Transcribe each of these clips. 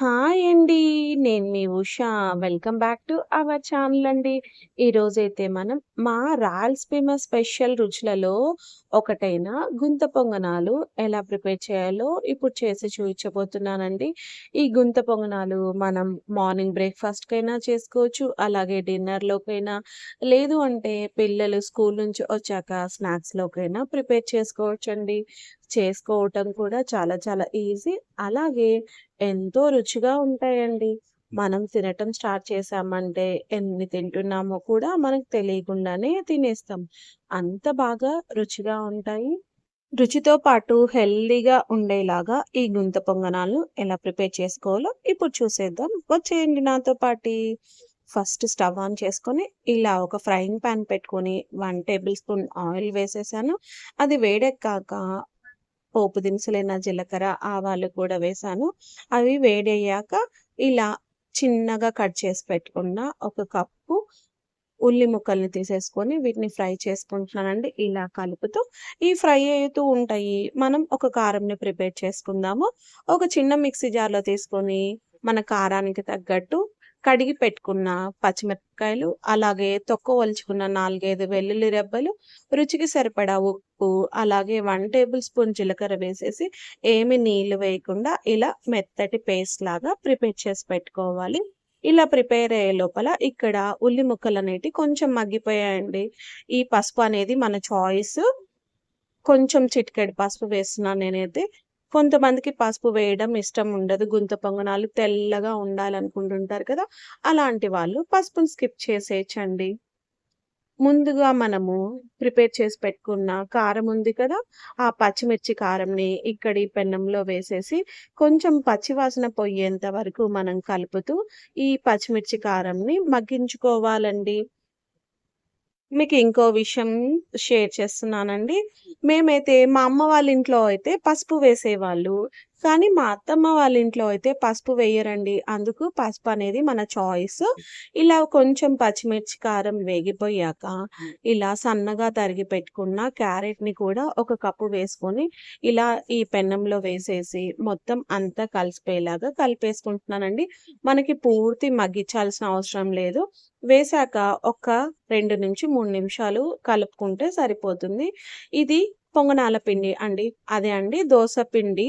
Hi అండి. నేను మీ Usha. Welcome back to our channel అండి. ఈరోజైతే మనం మా రాయలసీమ స్పెషల్ రుచులలో ఒకటైన గుంత పొంగనాలు ఎలా ప్రిపేర్ చేయాలో ఇప్పుడు చేసి చూపించబోతున్నానండి. ఈ గుంత పొంగనాలు మనం మార్నింగ్ బ్రేక్‌ఫాస్ట్‌కైనా చేసుకోవచ్చు. అలాగే డిన్నర్‌లోకైనా లేదు అంటే పిల్లలు స్కూల్ నుంచి వచ్చాక స్నాక్స్‌లోకైనా ప్రిపేర్ చేసుకోవచ్చు అండి చేసుకోవటం కూడా చాలా చాలా ఈజీ. అలాగే ఎంతో రుచిగా ఉంటాయండి. మనం తినటం స్టార్ట్ చేశామంటే ఎన్ని తింటున్నామో కూడా మనకు తెలియకుండానే తినేస్తాం. అంత బాగా రుచిగా ఉంటాయి. రుచితో పాటు హెల్తీగా ఉండేలాగా ఈ గుంత పొంగనాలను ఎలా ప్రిపేర్ చేసుకోవాలో ఇప్పుడు చూసేద్దాం. వచ్చేయండి నాతో పాటి. ఫస్ట్ స్టవ్ ఆన్ చేసుకొని ఇలా ఒక ఫ్రైయింగ్ పాన్ పెట్టుకొని వన్ టేబుల్ స్పూన్ ఆయిల్ వేసేసాను. అది వేడెక్కాక పోపు దినుసులైన జీలకర్ర, ఆవాలు కూడా వేసాను అవి వేడయ్యాక ఇలా చిన్నగా కట్ చేసి పెట్టుకున్న ఒక కప్పు ఉల్లి ముక్కల్ని తీసేసుకొని వీటిని ఫ్రై చేసుకుంటున్నానండి. ఇలా కలుపుతూ ఈ ఫ్రై అవుతూ ఉంటాయి. మనం ఒక కారంని ప్రిపేర్ చేసుకుందాము. ఒక చిన్న మిక్సీ జార్‌లో తీసుకొని మన కారానికి తగ్గట్టు కడిగి పెట్టుకున్న పచ్చిమిరపకాయలు, అలాగే తొక్క ఒలుచుకున్న 4, 5 వెల్లుల్లి రెబ్బలు, రుచికి సరిపడా ఉప్పు, అలాగే వన్ టేబుల్ స్పూన్ జీలకర్ర వేసేసి ఏమి నీళ్ళు వేయకుండా ఇలా మెత్తటి పేస్ట్ లాగా ప్రిపేర్ చేసి పెట్టుకోవాలి. ఇలా ప్రిపేర్ అయ్యే లోపల ఇక్కడ ఉల్లి ముక్కలనేటివి కొంచెం మగ్గిపోయాయండి. ఈ పసుపు అనేది మన చాయిస్. కొంచెం చిటికెడు పసుపు వేస్తున్నాను నేనైతే. కొంతమందికి పసుపు వేయడం ఇష్టం ఉండదు. గుంత పొంగనాలు తెల్లగా ఉండాలనుకుంటుంటారు కదా! అలాంటి వాళ్ళు పసుపుని స్కిప్ చేసేయచ్చండి ముందుగా మనము ప్రిపేర్ చేసి పెట్టుకున్న కారం ఉంది కదా! ఆ పచ్చిమిర్చి కారంని ఇక్కడ ఈ పెన్నంలో వేసేసి కొంచెం పచ్చివాసన పోయేంత వరకు మనం కలుపుతూ ఈ పచ్చిమిర్చి కారంని మగ్గించుకోవాలండి. మీకు ఇంకో విషయం షేర్ చేస్తున్నానండి. మేమైతే మా అమ్మ వాళ్ళ ఇంట్లో అయితే పసుపు వేసేవాళ్ళు. కానీ మా అత్తమ్మ వాళ్ళ ఇంట్లో అయితే పసుపు వేయరండి. అందుకు పసుపు అనేది మన చాయిస్. ఇలా కొంచెం పచ్చిమిర్చి కారం వేగిపోయాక ఇలా సన్నగా తరిగి పెట్టుకున్న క్యారెట్‌ని కూడా ఒక కప్పు వేసుకొని ఇలా ఈ పెన్నంలో వేసేసి మొత్తం అంతా కలిసిపోయేలాగా కలిపేసుకుంటున్నానండి. మనకి పూర్తి మగ్గించాల్సిన అవసరం లేదు. వేశాక ఒక 2-3 నిమిషాలు కలుపుకుంటే సరిపోతుంది. ఇది పొంగనాల పిండి అండి. అదే అండి దోస పిండి.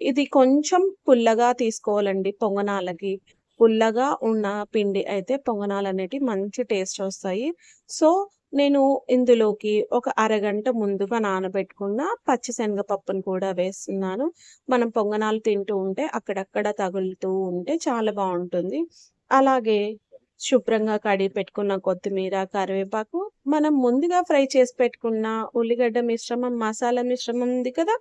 ఇది కొంచెం పుల్లగా తీసుకోవాలండి పొంగనాలకి. పుల్లగా ఉన్న పిండి అయితే పొంగనాలు అనేటివి మంచి టేస్ట్ వస్తాయి. సో, నేను ఇందులోకి ఒక అరగంట ముందుగా నానబెట్టుకున్న పచ్చిశనగపప్పును కూడా వేస్తున్నాను. మనం పొంగనాలు తింటూ ఉంటే అక్కడక్కడ తగులుతూ ఉంటే చాలా బాగుంటుంది అలాగే శుభ్రంగా కడిగి పెట్టుకున్న కొత్తిమీర, కరివేపాకు, మనం ముందుగా ఫ్రై చేసి పెట్టుకున్న ఉల్లిగడ్డ మిశ్రమం, మసాలా మిశ్రమం ఉంది కదా!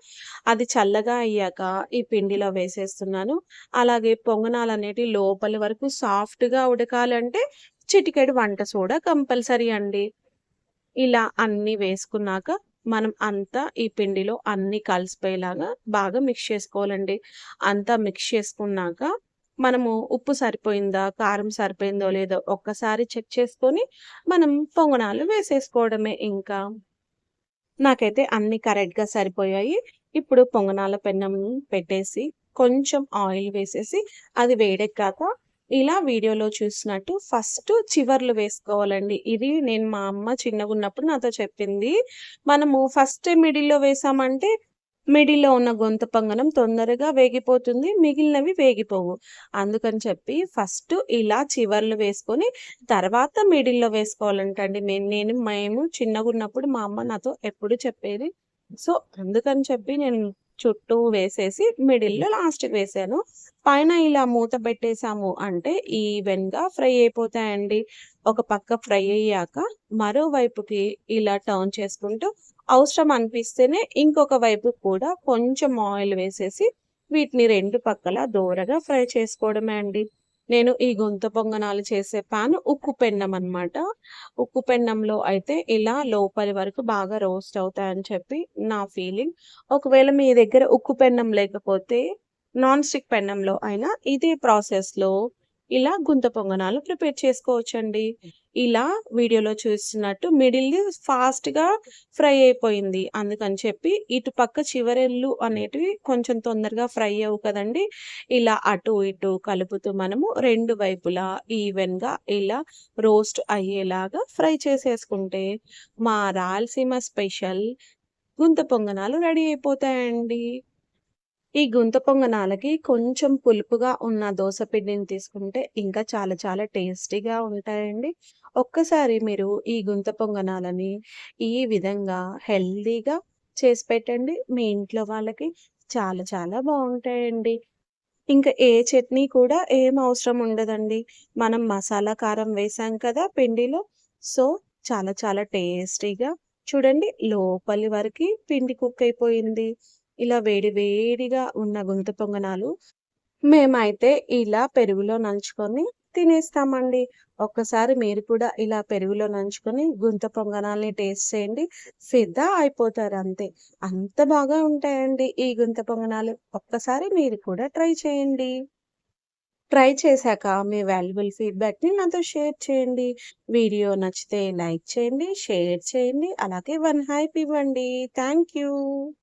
అది చల్లగా అయ్యాక ఈ పిండిలో వేసేస్తున్నాను. అలాగే పొంగనాలనేటివి లోపలి వరకు సాఫ్ట్‌గా ఉడకాలంటే చిటికెడు వంట సోడా కంపల్సరీ అండి. ఇలా అన్నీ వేసుకున్నాక మనం అంతా ఈ పిండిలో అన్నీ కలిసిపోయేలాగా బాగా మిక్స్ చేసుకోవాలండి. అంతా మిక్స్ చేసుకున్నాక మనము ఉప్పు సరిపోయిందా? కారం సరిపోయిందో లేదో ఒక్కసారి చెక్ చేసుకొని మనం పొంగనాలు వేసేసుకోవడమే ఇంకా. నాకైతే అన్నీ కరెక్ట్‌గా సరిపోయాయి. ఇప్పుడు పొంగనాల పెన్నం పెట్టేసి కొంచెం ఆయిల్ వేసేసి అది వేడెక్కాక ఇలా వీడియోలో చూసినట్టు ఫస్ట్ చివర్లు వేసుకోవాలండి. ఇది నేను మా అమ్మ చిన్నగా ఉన్నప్పుడు నాతో చెప్పింది. మనము ఫస్ట్ మిడిల్‌లో వేసామంటే మిడిల్‌లో ఉన్న గుంత పొంగనం తొందరగా వేగిపోతుంది. మిగిలినవి వేగిపోవు. అందుకని చెప్పి ఫస్ట్ ఇలా చివర్లు వేసుకొని తర్వాత మిడిల్‌లో వేసుకోవాలంటండి. నేను నేను మేము చిన్నగున్నప్పుడు మా అమ్మ నాతో ఎప్పుడు చెప్పేది. సో, అందుకని చెప్పి నేను చుట్టూ వేసేసి మిడిల్‌లో లాస్ట్‌కి వేశాను. పైన ఇలా మూత పెట్టేసాము అంటే ఈవెన్‌గా ఫ్రై అయిపోతాయండి. ఒక పక్క ఫ్రై అయ్యాక మరోవైపుకి ఇలా టర్న్ చేసుకుంటూ అవసరం అనిపిస్తేనే ఇంకొక వైపు కూడా కొంచెం ఆయిల్ వేసేసి వీటిని 2 పక్కల దోరగా ఫ్రై చేసుకోవడమే అండి. నేను ఈ గుంత పొంగనాలు చేసే పాన్ ఉక్కు పెన్నం అనమాట. ఉక్కు పెన్నంలో అయితే ఇలా లోపలి వరకు బాగా రోస్ట్ అవుతాయని చెప్పి నా ఫీలింగ్. ఒకవేళ మీ దగ్గర ఉక్కు పెన్నం లేకపోతే నాన్ స్టిక్ పెన్నంలో అయినా ఇదే ప్రాసెస్‌లో ఇలా గుంత పొంగనాలు ప్రిపేర్ చేసుకోవచ్చండి. ఇలా వీడియోలో చూస్తున్నట్టు మిడిల్‌ది ఫాస్ట్‌గా ఫ్రై అయిపోయింది. అందుకని చెప్పి ఇటు పక్క చివరెళ్ళు అనేటివి కొంచెం తొందరగా ఫ్రై అవ్వు కదండీ! ఇలా అటు ఇటు కలుపుతూ మనము రెండు వైపులా ఈవెన్‌గా ఇలా రోస్ట్ అయ్యేలాగా ఫ్రై చేసేసుకుంటే మా రాయలసీమ స్పెషల్ గుంత పొంగనాలు రెడీ అయిపోతాయండి. ఈ గుంత పొంగనాలకి కొంచెం పులుపుగా ఉన్న దోస పిండిని తీసుకుంటే ఇంకా చాలా చాలా టేస్టీగా ఉంటాయండి. ఒక్కసారి మీరు ఈ గుంత పొంగనాలని ఈ విధంగా హెల్తీగా చేసి పెట్టండి. మీ ఇంట్లో వాళ్ళకి చాలా చాలా బాగుంటాయండి ఇంకా ఏ చట్నీ కూడా ఏం అవసరం ఉండదండి. మనం మసాలా కారం వేసాం కదా పిండిలో. సో, చాలా చాలా టేస్టీగా చూడండి లోపలి వరకి పిండి కుక్ అయిపోయింది. ఇలా వేడి వేడిగా ఉన్న గుంత పొంగనాలు మేమైతే ఇలా పెరుగులో నంచుకొని తినేస్తామండి. ఒక్కసారి మీరు కూడా ఇలా పెరుగులో నంచుకొని గుంత పొంగనాల్ని టేస్ట్ చేయండి. ఫిదా అయిపోతారంతే. అంత బాగా ఉంటాయండి ఈ గుంత పొంగనాలు. ఒక్కసారి మీరు కూడా ట్రై చేయండి. ట్రై చేశాక మీ వాల్యుబుల్ ఫీడ్‌బ్యాక్‌ని నాతో షేర్ చేయండి. వీడియో నచ్చితే లైక్ చేయండి, షేర్ చేయండి, అలాగే వన్ హైప్ ఇవ్వండి. Thank you.